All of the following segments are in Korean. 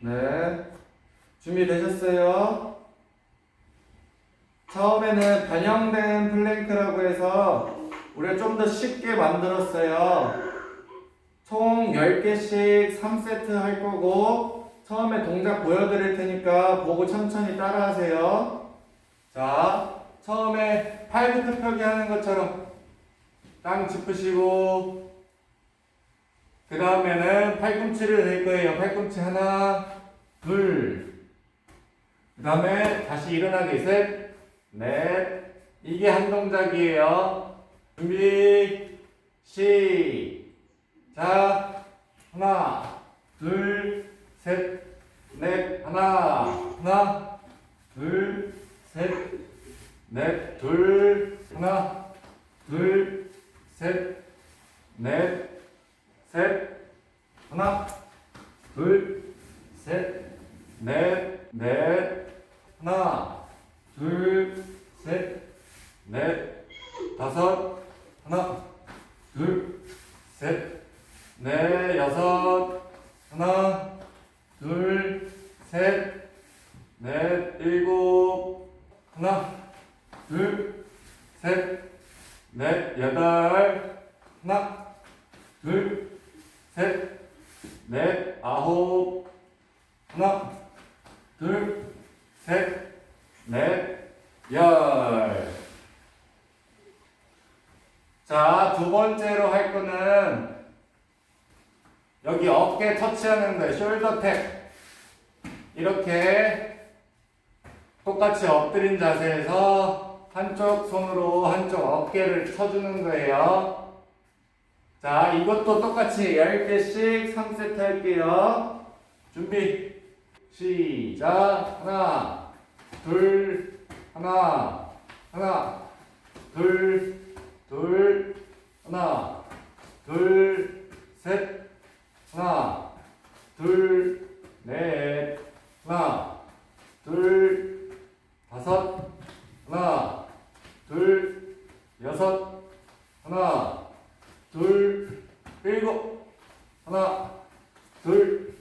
네. 준비되셨어요? 처음에는 변형된 플랭크라고 해서 우리가 좀 더 쉽게 만들었어요. 총 10개씩 3세트 할 거고 처음에 동작 보여드릴 테니까 보고 천천히 따라하세요. 자, 처음에 팔굽혀 펴기 하는 것처럼 땅 짚으시고 그 다음에는 팔꿈치를 댈 거예요. 팔꿈치 하나, 둘. 그 다음에 다시 일어나기 셋, 넷. 이게 한 동작이에요. 준비, 시작. 하나, 둘, 셋, 넷. 하나, 하나, 둘, 셋, 넷. 둘, 하나, 둘, 셋, 넷. 셋, 하나, 둘, 셋, 넷, 넷, 하나, 둘, 셋, 넷, 다섯, 하나, 둘, 셋, 넷, 여섯, 하나, 둘, 셋, 넷, 일곱, 하나, 둘, 셋, 넷, 여덟, 하나, 둘, 셋, 넷, 아홉, 하나, 둘, 셋, 넷, 열. 자, 두 번째로 할 거는 여기 어깨 터치하는 거예요. 숄더 탭. 이렇게 똑같이 엎드린 자세에서 한쪽 손으로 한쪽 어깨를 쳐주는 거예요. 자, 이것도 똑같이 10개씩 3세트 할게요. 준비. 시작. 하나, 둘, 하나, 하나, 둘, 둘, 하나, 둘, 셋, 하나, 둘, 넷, 하나, 둘, 다섯, 하나, 둘, 여섯, 하나, 둘, 일곱, 하나, 둘,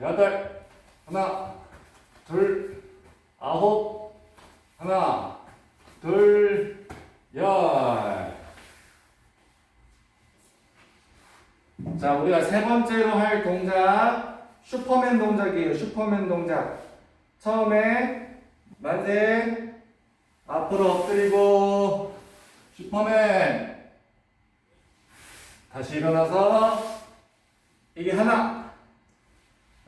여덟, 하나, 둘, 아홉, 하나, 둘, 열. 자, 우리가 세 번째로 할 동작, 슈퍼맨 동작이에요. 슈퍼맨 동작. 처음에 만세, 앞으로 엎드리고, 슈퍼맨. 다시 일어나서 이게 하나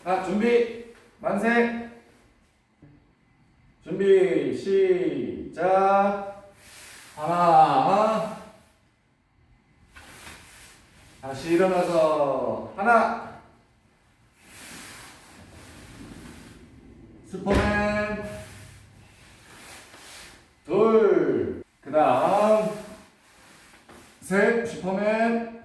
자 준비 만세 준비 시작 하나 다시 일어나서 하나 슈퍼맨 둘 그 다음. 셋 슈퍼맨.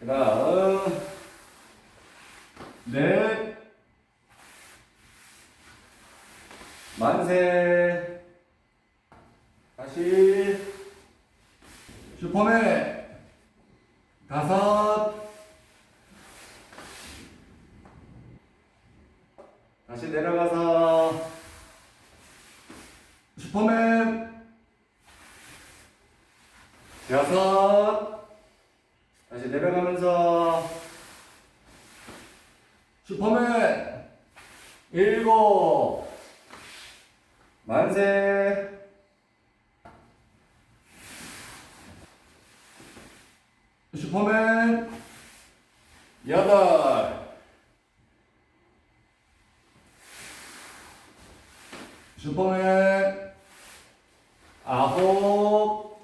그 다음. 넷. 만세 다시 슈퍼맨 다섯 다시 내려가서 슈퍼맨. 여섯 다시 내려가면서 슈퍼맨. 일곱. 만세. 슈퍼맨. 여덟 슈퍼맨 아홉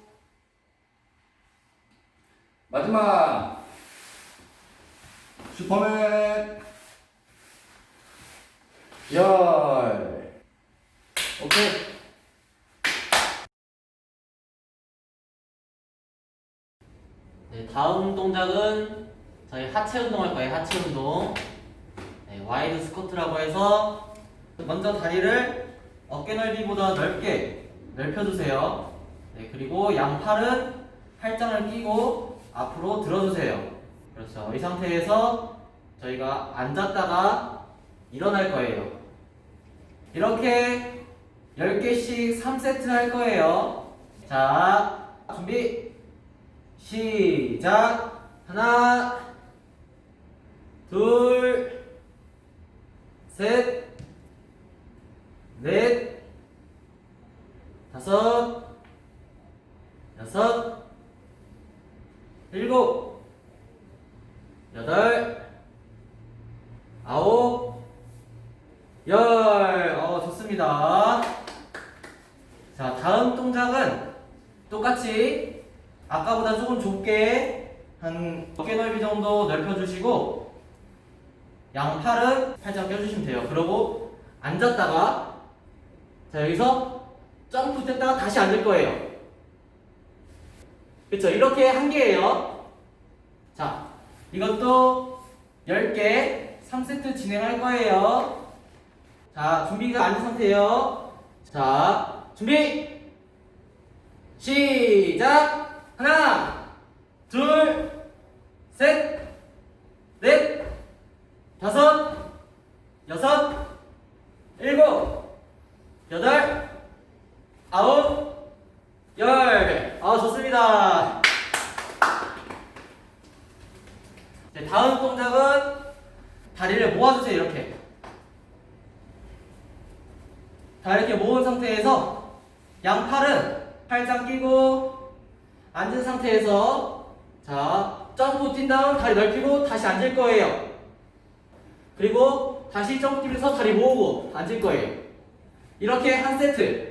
마지막 슈퍼맨 열 오케이 네, 다음 동작은 저희 하체 운동할 거예요. 하체 운동. 네, 와이드 스쿼트라고 해서 먼저 다리를 어깨 넓이보다 넓게 넓혀주세요. 네, 그리고 양팔은 팔짱을 끼고 앞으로 들어주세요. 그렇죠. 이 상태에서 저희가 앉았다가 일어날 거예요. 이렇게 10개씩 3세트 할 거예요. 자, 준비. 시작. 하나, 둘, 셋, 넷, 다섯, 여섯, 일곱, 여덟, 아홉, 열. 어, 좋습니다. 자, 다음 동작은 똑같이 아까보다 조금 좁게 한 어깨 넓이 정도 넓혀주시고 양팔은 살짝 껴주시면 돼요. 그러고 앉았다가 자 여기서 점프 됐다가 다시 앉을 거예요. 그렇죠? 이렇게 한 개예요. 자, 이것도 10개 3세트 진행할 거예요. 자, 준비가 앉은 상태예요. 자, 준비! 시작! 하나, 둘, 셋, 넷, 다섯, 여섯, 일곱, 여덟, 아홉, 열. 아, 좋습니다. 네, 다음 동작은 다리를 모아주세요, 이렇게. 다 이렇게 모은 상태에서 양팔은 팔짱 끼고 앉은 상태에서 자 점프 뛴 다음 다리 넓히고 다시 앉을 거예요. 그리고 다시 점프 뛰면서 다리 모으고 앉을 거예요. 이렇게 한 세트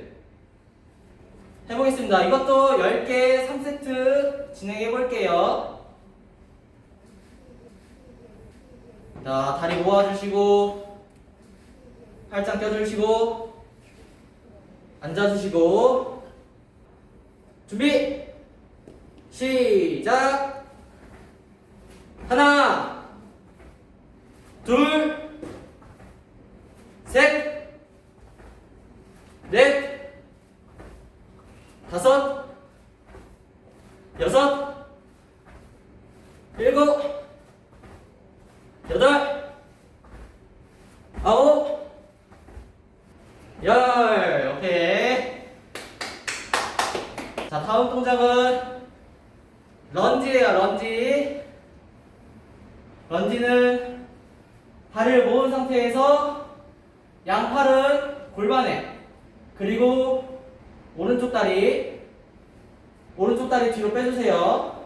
해보겠습니다. 이것도 10개 3세트 진행해 볼게요. 자 다리 모아주시고 팔짱 껴주시고 앉아주시고. 준비. 시작. 하나. 둘셋넷. 다섯. 여섯. 일곱 여덟 아홉 열 오케이 자 다음 동작은 런지예요 런지 런지는 발을 모은 상태에서 양팔은 골반에 그리고 오른쪽 다리 오른쪽 다리 뒤로 빼주세요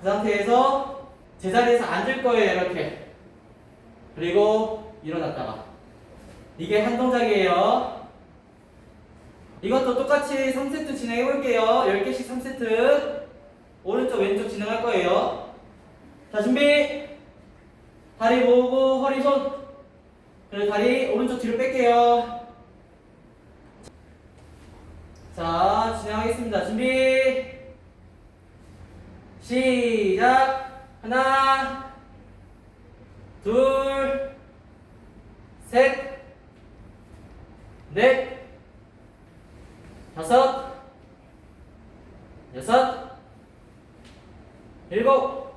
그 상태에서 제자리에서 앉을 거예요 이렇게 그리고 일어났다가 이게 한 동작이에요 이것도 똑같이 3세트 진행해 볼게요. 10개씩 3세트. 오른쪽, 왼쪽 진행할 거예요. 자, 준비. 다리 모으고, 허리 손. 그리고 다리 오른쪽 뒤로 뺄게요. 자, 진행하겠습니다. 준비. 시작. 하나, 둘, 셋, 넷, 다섯, 여섯, 일곱,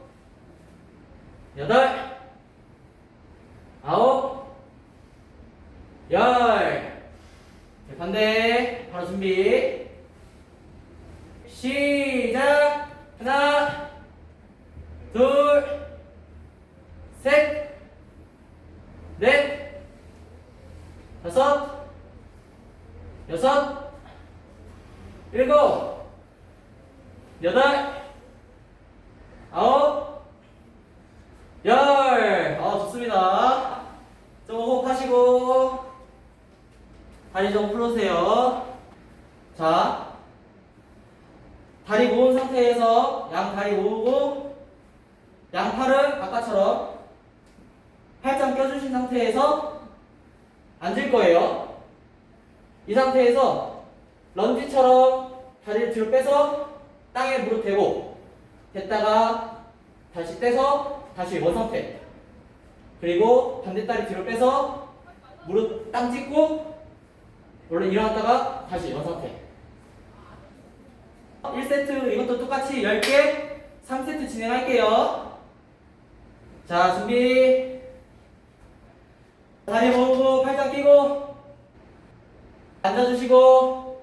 여덟, 아홉, 열. 네, 반대. 바로 준비. 시작. 하나, 둘, 셋, 넷, 다섯, 여섯, 일곱, 여덟, 아홉, 열. 아, 좋습니다. 좀 호흡하시고, 다리 좀 풀으세요. 자, 다리 모은 상태에서 양 다리 모으고, 양팔은 아까처럼 팔짱 껴주신 상태에서 앉을 거예요. 이 상태에서 런지처럼 다리를 뒤로 빼서 땅에 무릎 대고 됐다가 다시 떼서 다시 원 상태 그리고 반대 다리 뒤로 빼서 무릎 땅 찍고 원래 일어났다가 다시 원 상태 1세트 이것도 똑같이 10개 3세트 진행할게요. 자, 준비. 다리 모으고 팔짱 끼고 앉아주시고.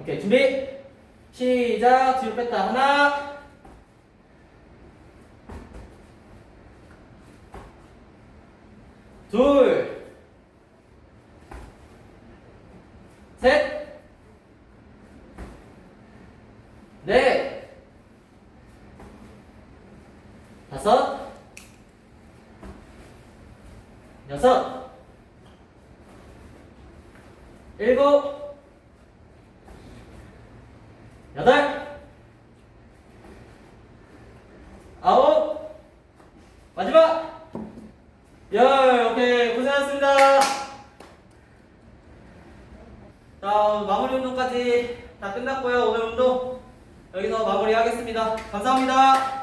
오케이 준비. 시작. 뒤로 뺐다. 하나. 둘셋넷 다섯 여섯 일곱 여덟 아홉. 마지막. 열. 오케이. 고생하셨습니다. 자 마무리 운동까지 다 끝났고요. 오늘 운동 여기서 마무리하겠습니다. 감사합니다